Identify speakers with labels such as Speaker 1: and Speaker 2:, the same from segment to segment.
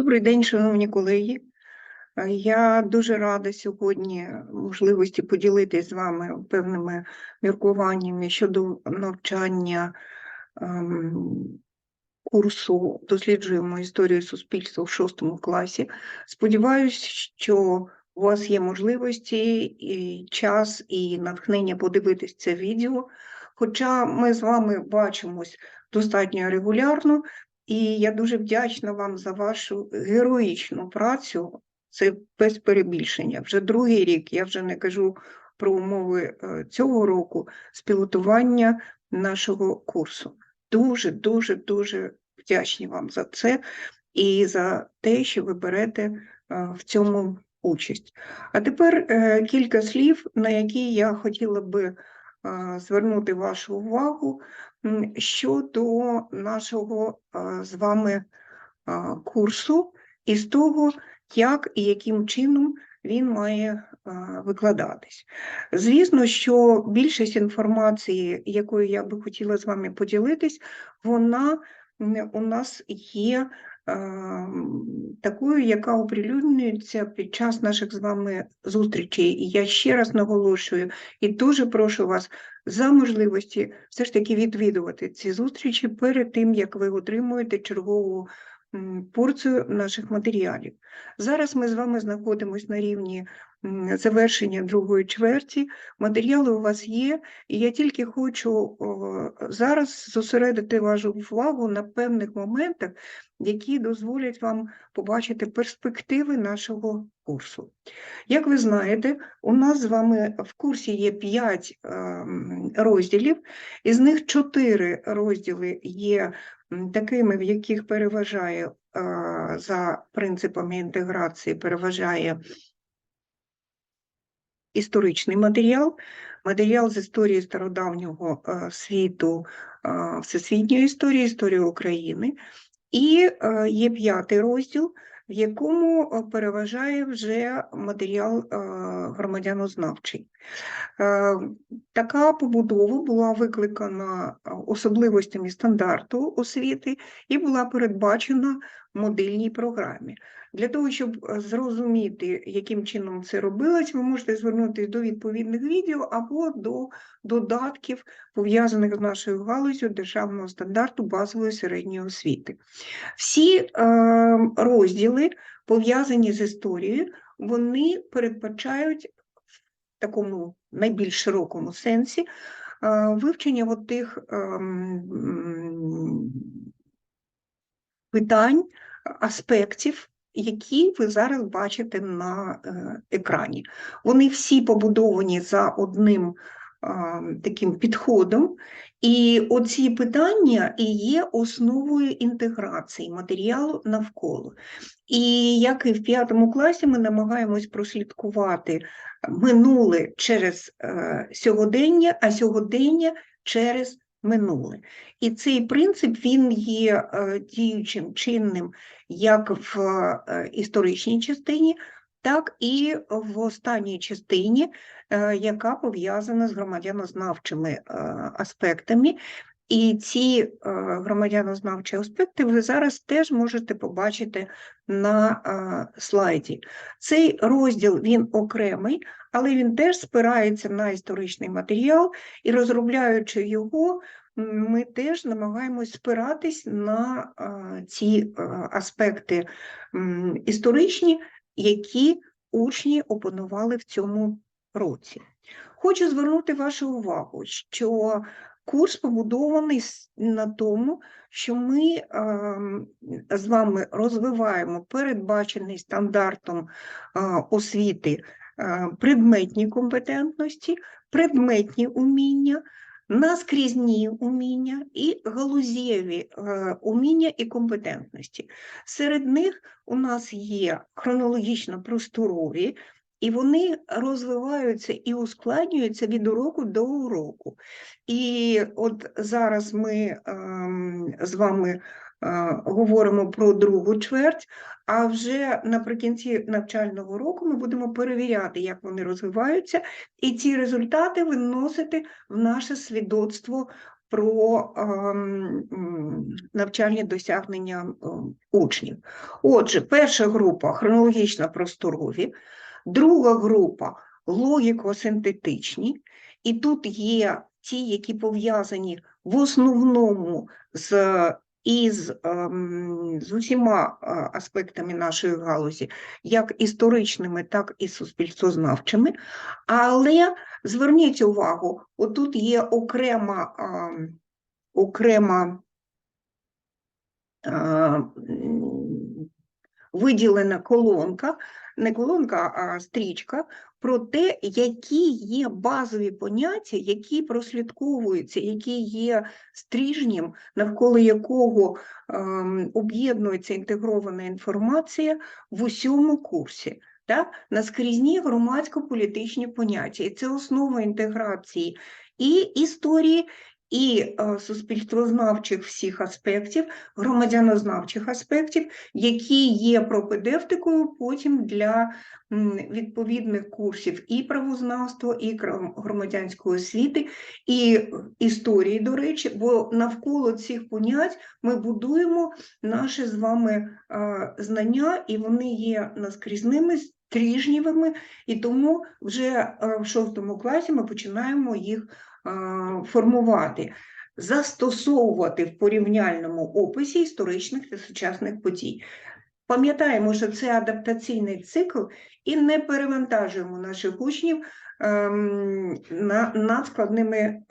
Speaker 1: Добрий день, шановні колеги. Е, Я дуже рада сьогодні можливості поділитися з вами певними міркуваннями щодо навчання ем, курсу Досліджуємо історію суспільства в шостому класі. Сподіваюсь, що у вас є можливості, і час і натхнення подивитись це відео. Хоча ми з вами бачимось достатньо регулярно, і я дуже вдячна вам за вашу героїчну працю. Це без перебільшення. Вже другий рік, я вже не кажу про умови е, цього року, з пілотування нашого курсу. Дуже, дуже, дуже вдячні вам за це і за те, що ви берете е, в цьому участь. А тепер е, кілька слів, на які я хотіла би звернути вашу увагу щодо нашого з вами курсу і з того, як і яким чином він має викладатись. Звісно, що більшість інформації, якою я би хотіла з вами поділитись, вона у нас є такою, яка оприлюднюється під час наших з вами зустрічей. І я ще раз наголошую і дуже прошу вас за можливості все ж таки відвідувати ці зустрічі перед тим, як ви отримуєте чергову порцію наших матеріалів. Зараз ми з вами знаходимося на рівні завершення другої чверті. Матеріали у вас є, і я тільки хочу зараз зосередити вашу увагу на певних моментах, які дозволять вам побачити перспективи нашого курсу. Як ви знаєте, у нас з вами в курсі є 5 розділів, із них 4 розділи є такими, в яких переважає е, за принципами інтеграції, переважає історичний матеріал, матеріал з історії стародавнього е, світу, е, всесвітньої історії, історії України. І е, є п'ятий розділ, в якому переважає вже матеріал громадянознавчий. Така побудова була викликана особливостями стандарту освіти і була передбачена модельній програмі. Для того, щоб е, зрозуміти, яким чином це робилось, ви можете звернутися до відповідних відео або до додатків, пов'язаних з нашою галузю державного стандарту базової середньої освіти. Всі е, розділи, пов'язані з історією, вони передбачають в такому найбільш широкому сенсі е, вивчення от тих ем, питань, аспектів, які ви зараз бачите на е, екрані. Вони всі побудовані за одним таким підходом, і оці питання і є основою інтеграції матеріалу навколо. І як і в п'ятому класі, ми намагаємось прослідкувати минуле через е, сьогодення, а сьогодення через минуле. І цей принцип він є е, діючим чинним як в е, історичній частині, так і в останній частині, е, яка пов'язана з громадянознавчими аспектами. І ці громадянознавчі аспекти ви зараз теж можете побачити на слайді. Цей розділ він окремий, але він теж спирається на історичний матеріал, і розробляючи його, ми теж намагаємось спиратись на ці аспекти історичні, які учні опанували в цьому році. Хочу звернути вашу увагу, що курс побудований на тому, що ми з вами розвиваємо передбачений стандартом освіти предметні компетентності, предметні уміння, наскрізні уміння і галузєві е, уміння і компетентності. Серед них у нас є хронологічно просторові, і вони розвиваються і ускладнюються від уроку до уроку. І от зараз ми ем, з вами е, говоримо про другу чверть, а вже наприкінці навчального року ми будемо перевіряти, як вони розвиваються, і ці результати виносити в наше свідоцтво про ем, навчальні досягнення ем, учнів. Отже, перша група хронологічно просторові, друга група логіко-синтетичні, і тут є ті, які пов'язані в основному з із ем, з усіма е, аспектами нашої галузі, як історичними, так і суспільствознавчими. Але зверніть увагу, отут є окрема, ем, окрема е, виділена колонка, не колонка, а стрічка про те, які є базові поняття, які прослідковуються, які є стрижнем, навколо якого ем, об'єднується інтегрована інформація в усьому курсі. Так? Наскрізні громадсько-політичні поняття. І це основа інтеграції і історії, і е, суспільствознавчих всіх аспектів, громадянознавчих аспектів, які є пропедевтикою потім для відповідних курсів і правознавства, і громадянської освіти, і е, історії, до речі, бо навколо цих понять ми будуємо наші з вами е, знання, і вони є наскрізними. Стрижнєвими, і тому вже в шостому класі ми починаємо їх формувати, застосовувати в порівняльному описі історичних та сучасних подій. Пам'ятаємо, що це адаптаційний цикл, і не перевантажуємо наших учнів ем, надскладними е,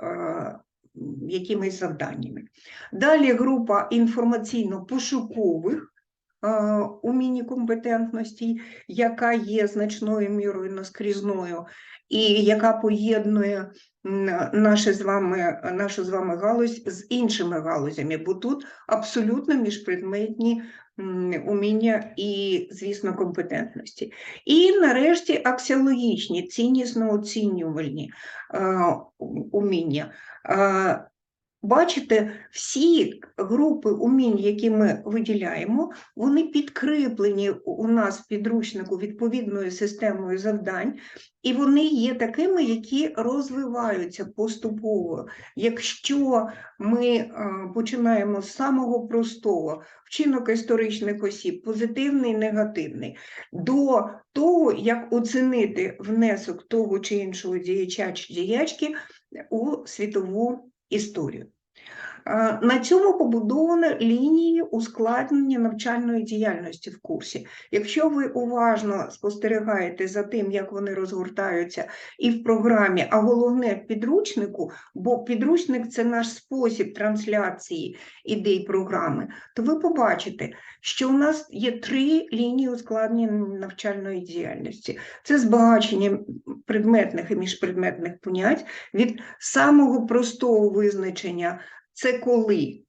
Speaker 1: якимись завданнями. Далі група інформаційно-пошукових е, умінь і компетентностей, яка є значною мірою наскрізною, і яка поєднує наше з вами, нашу з вами галузь з іншими галузями, бо тут абсолютно міжпредметні уміння і, звісно, компетентності. І нарешті аксіологічні, ціннісно оцінювальні е, уміння. Е, Бачите, всі групи умінь, які ми виділяємо, вони підкріплені у- нас в підручнику відповідною системою завдань, і вони є такими, які розвиваються поступово. Якщо ми е, починаємо з самого простого вчинок історичних осіб, позитивний, негативний, до того, як оцінити внесок того чи іншого діяча чи діячки у світову історію. На цьому побудовано лінії ускладнення навчальної діяльності в курсі. Якщо ви уважно спостерігаєте за тим, як вони розгортаються і в програмі, а головне в підручнику, бо підручник це наш спосіб трансляції ідей програми, то ви побачите, що у нас є три лінії ускладнення навчальної діяльності. Це збагачення предметних і міжпредметних понять від самого простого визначення це коли.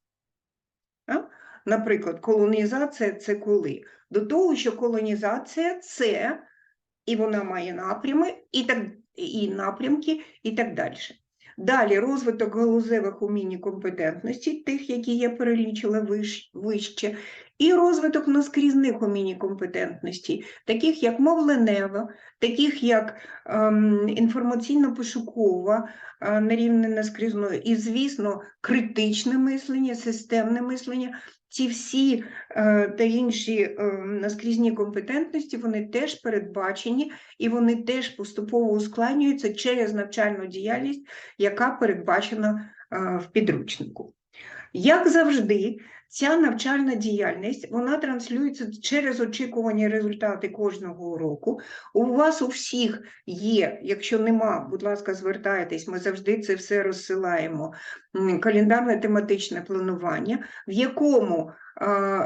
Speaker 1: Наприклад, колонізація це коли. До того, що колонізація це, і вона має напрями, і, так, і напрямки, і так далі. Далі розвиток галузевих умінь і компетентності, тих, які я перелічила вище, і розвиток наскрізних умінь і компетентностей, таких як мовленева, таких як ем, інформаційно-пошукова, е, на рівні наскрізної, і, звісно, критичне мислення, системне мислення. Ці всі е, та інші е, наскрізні компетентності, вони теж передбачені і вони теж поступово ускладнюються через навчальну діяльність, яка передбачена е, в підручнику. Як завжди, ця навчальна діяльність вона транслюється через очікувані результати кожного року. У вас у всіх є, якщо нема, будь ласка, звертайтесь, ми завжди це все розсилаємо. Календарне тематичне планування, в якому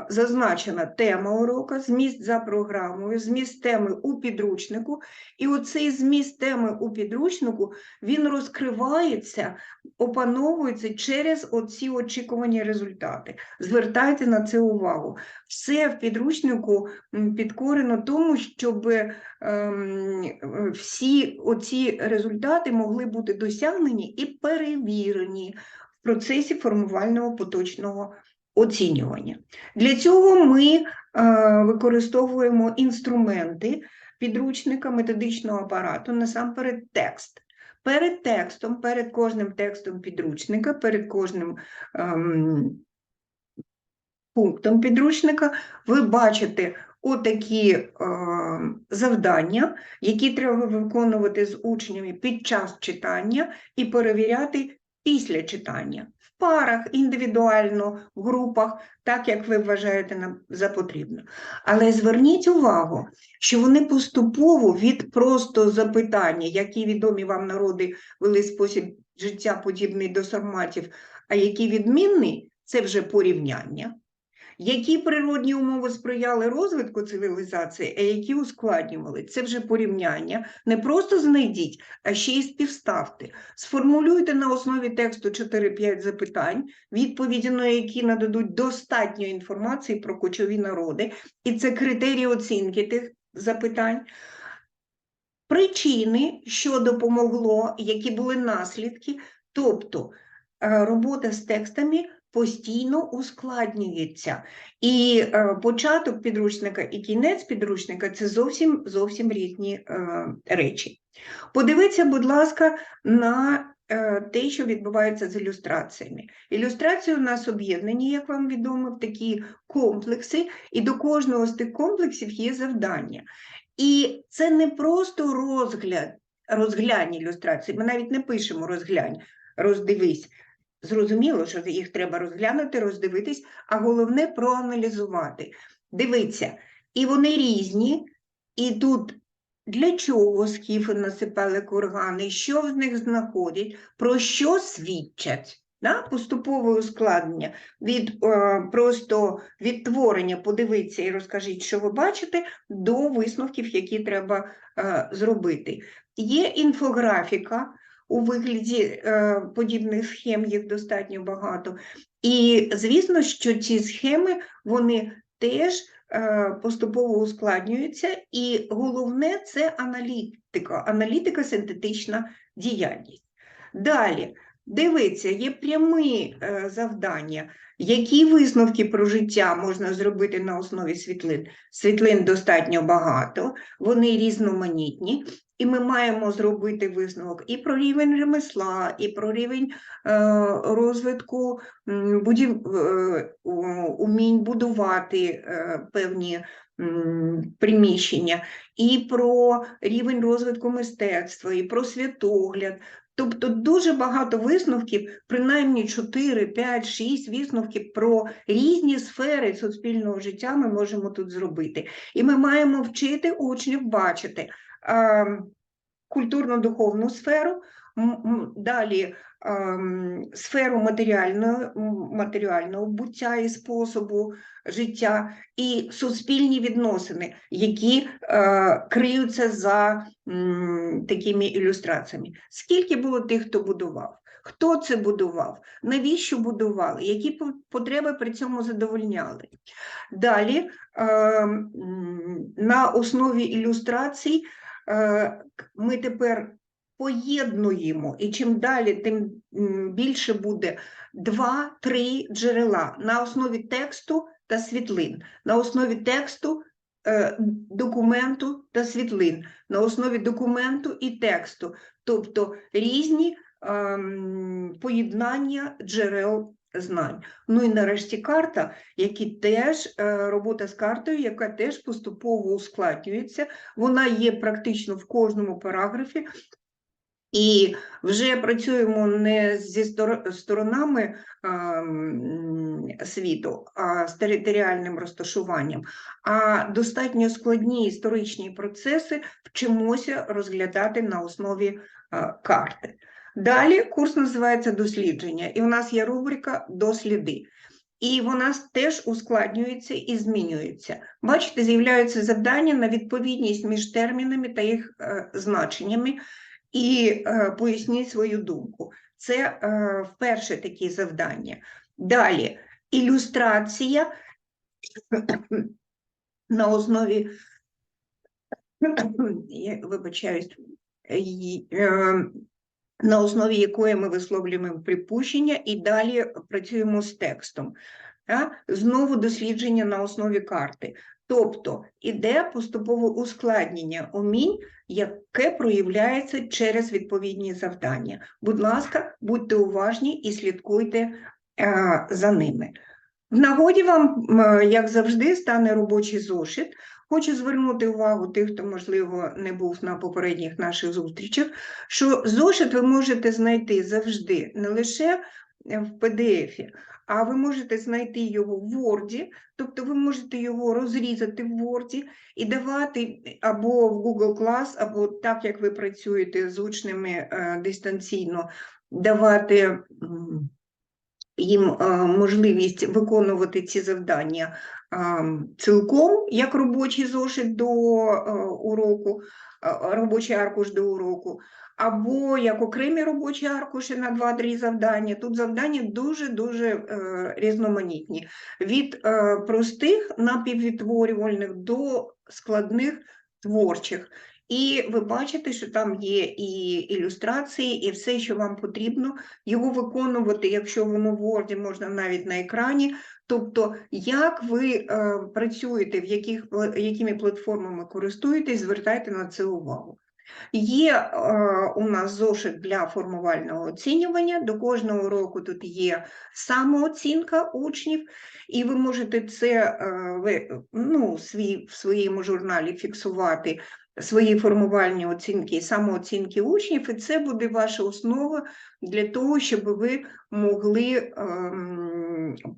Speaker 1: зазначена тема урока, зміст за програмою, зміст теми у підручнику. І оцей зміст теми у підручнику він розкривається, опановується через оці очікувані результати. Звертайте на це увагу. Все в підручнику підкорено тому, щоб ем, е, всі оці результати могли бути досягнені і перевірені в процесі формувального поточного оцінювання. Для цього ми е, використовуємо інструменти підручника методичного апарату, насамперед текст. Перед текстом, перед кожним текстом підручника, перед кожним ем, пунктом підручника ви бачите отакі е, завдання, які треба виконувати з учнями під час читання і перевіряти після читання в парах, індивідуально, в групах, так як ви вважаєте за потрібно. Але зверніть увагу, що вони поступово від просто запитання, які відомі вам народи вели спосіб життя подібний до сарматів, а які відмінний, це вже порівняння. Які природні умови сприяли розвитку цивілізації, а які ускладнювали? Це вже порівняння. Не просто знайдіть, а ще й співставте. Сформулюйте на основі тексту 4-5 запитань, відповіді на які нададуть достатньо інформації про кочові народи, і це критерії оцінки тих запитань. Причини, що допомогло, які були наслідки, тобто е, робота з текстами постійно ускладнюється. І е, початок підручника і кінець підручника це зовсім зовсім різні е, речі. Подивіться, будь ласка, на е, те, що відбувається з ілюстраціями. Ілюстрації у нас об'єднані, як вам відомо, в такі комплекси, і до кожного з тих комплексів є завдання. І це не просто розгляд, розглянь ілюстрації, ми навіть не пишемо розглянь, роздивись. Зрозуміло, що їх треба розглянути, роздивитись, а головне проаналізувати. Дивіться, і вони різні, і тут для чого скіфи насипали кургани, що в них знаходять, про що свідчать. Да? Поступове ускладнення від е, просто відтворення, подивіться і розкажіть, що ви бачите, до висновків, які треба е, зробити. Є інфографіка у вигляді е, подібних схем, їх достатньо багато. І звісно, що ці схеми вони теж е, поступово ускладнюються, і головне це аналітика, аналітика синтетична діяльність. Далі, дивіться, є прямі е, завдання. Які висновки про життя можна зробити на основі світлин? Світлин достатньо багато, вони різноманітні, і ми маємо зробити висновок і про рівень ремесла, і про рівень е, розвитку будів, е, умінь будувати е, певні приміщення, і про рівень розвитку мистецтва, і про святогляд. Тобто дуже багато висновків, принаймні 4, 5, 6 висновків про різні сфери суспільного життя ми можемо тут зробити. І ми маємо вчити учнів бачити а, культурно-духовну сферу, далі ем, сферу матеріального, матеріального буття і способу життя, і суспільні відносини, які е, криються за такими ілюстраціями. Скільки було тих, хто будував? Хто це будував? Навіщо будували? Які потреби при цьому задовольняли? Далі е, на основі ілюстрацій е, ми тепер поєднуємо, і чим далі, тим більше буде два-три джерела на основі тексту та світлин, на основі тексту, е, документу та світлин, на основі документу і тексту, тобто різні ем, поєднання джерел знань. Ну і нарешті карта, які теж е, робота з картою, яка теж поступово ускладнюється. Вона є практично в кожному параграфі. І вже працюємо не зі сторонами світу, а з територіальним розташуванням, а достатньо складні історичні процеси вчимося розглядати на основі карти. Далі курс називається дослідження, і у нас є рубрика досліди. І вона теж ускладнюється і змінюється. Бачите, з'являються завдання на відповідність між термінами та їх е, значеннями, і е, поясніть свою думку. Це е, вперше такі завдання. Далі ілюстрація на основі, я вибачаюсь, е, на основі якої ми висловлюємо припущення і далі працюємо з текстом. знову дослідження на основі карти. Тобто іде поступове ускладнення умінь, яке проявляється через відповідні завдання. Будь ласка, будьте уважні і слідкуйте е, за ними. В нагоді вам, як завжди, стане робочий зошит. Хочу звернути увагу тих, хто, можливо, не був на попередніх наших зустрічах, що зошит ви можете знайти завжди не лише в PDF, а ви можете знайти його в Word, тобто ви можете його розрізати в Word і давати або в Google Class, або так, як ви працюєте з учнями е, дистанційно, давати їм е, можливість виконувати ці завдання цілком, як робочий зошит до е, уроку, робочий аркуш до уроку, або як окремі робочі аркуші на 2-3 завдання. Тут завдання дуже-дуже е, різноманітні. Від е, простих напіввідтворювальних до складних творчих. І ви бачите, що там є і ілюстрації, і все, що вам потрібно, його виконувати, якщо воно в Word, можна навіть на екрані. Тобто, як ви е, працюєте, в яких, якими платформами користуєтесь, звертайте на це увагу. Є е, у нас зошит для формувального оцінювання. До кожного року тут є самооцінка учнів, і ви можете це е, ви, ну, свій, в своєму журналі фіксувати свої формувальні оцінки і самооцінки учнів, і це буде ваша основа для того, щоб ви могли ем,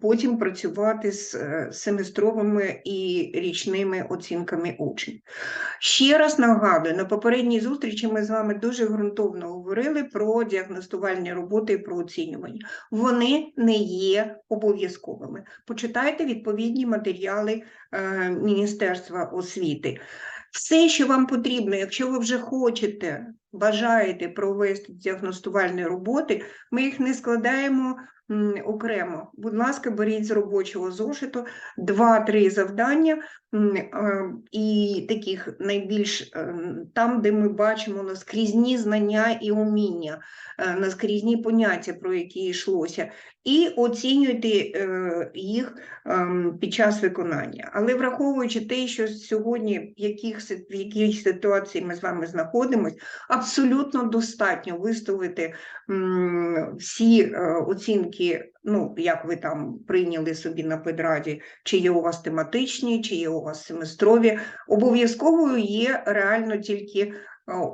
Speaker 1: потім працювати з е, семестровими і річними оцінками учнів. Ще раз нагадую, на попередній зустрічі ми з вами дуже ґрунтовно говорили про діагностувальні роботи і про оцінювання. Вони не є обов'язковими. Почитайте відповідні матеріали е, Міністерства освіти. Все, що вам потрібно, якщо ви вже хочете, бажаєте провести діагностувальні роботи, ми їх не складаємо окремо. Будь ласка, беріть з робочого зошиту два-три завдання е, і таких найбільш е, там, де ми бачимо наскрізні знання і уміння, е, наскрізні поняття, про які йшлося, і оцінюйте їх ем, під час виконання. Але враховуючи те, що сьогодні в яких, в якій ситуації ми з вами знаходимось, абсолютно достатньо виставити всі е, оцінки, ну, як ви там прийняли собі на педраді, чи є у вас тематичні, чи є у вас семестрові. Обов'язковою є реально тільки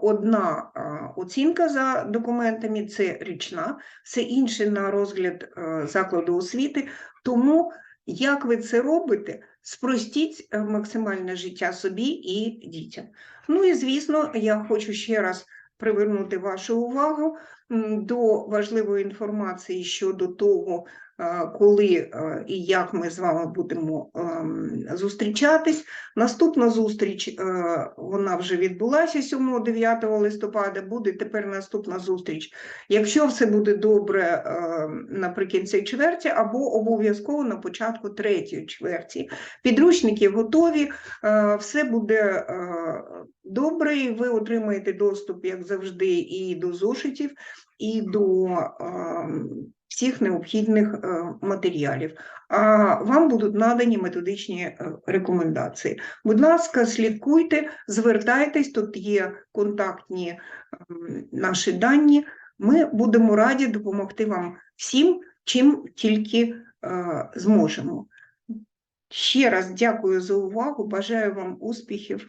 Speaker 1: одна оцінка за документами, це річна, все інше на розгляд е, закладу освіти. Тому як ви це робите, спростіть е, максимальне життя собі і дітям. Ну і звісно, я хочу ще раз привернути вашу увагу до важливої інформації щодо того, е, коли е, і як ми з вами будемо ем, зустрічатись. Наступна зустріч е, вона вже відбулася 7-9 листопада. Буде тепер наступна зустріч. Якщо все буде добре наприкінці чверті, або обов'язково на початку третьої чверті. Підручники готові, все буде добре, ви отримаєте доступ, як завжди, і до зошитів, і до всіх необхідних е, матеріалів. А вам будуть надані методичні е, рекомендації. Будь ласка, слідкуйте, звертайтесь, тут є контактні ем, наші дані. Ми будемо раді допомогти вам всім, чим тільки е, зможемо. Ще раз дякую за увагу, бажаю вам успіхів,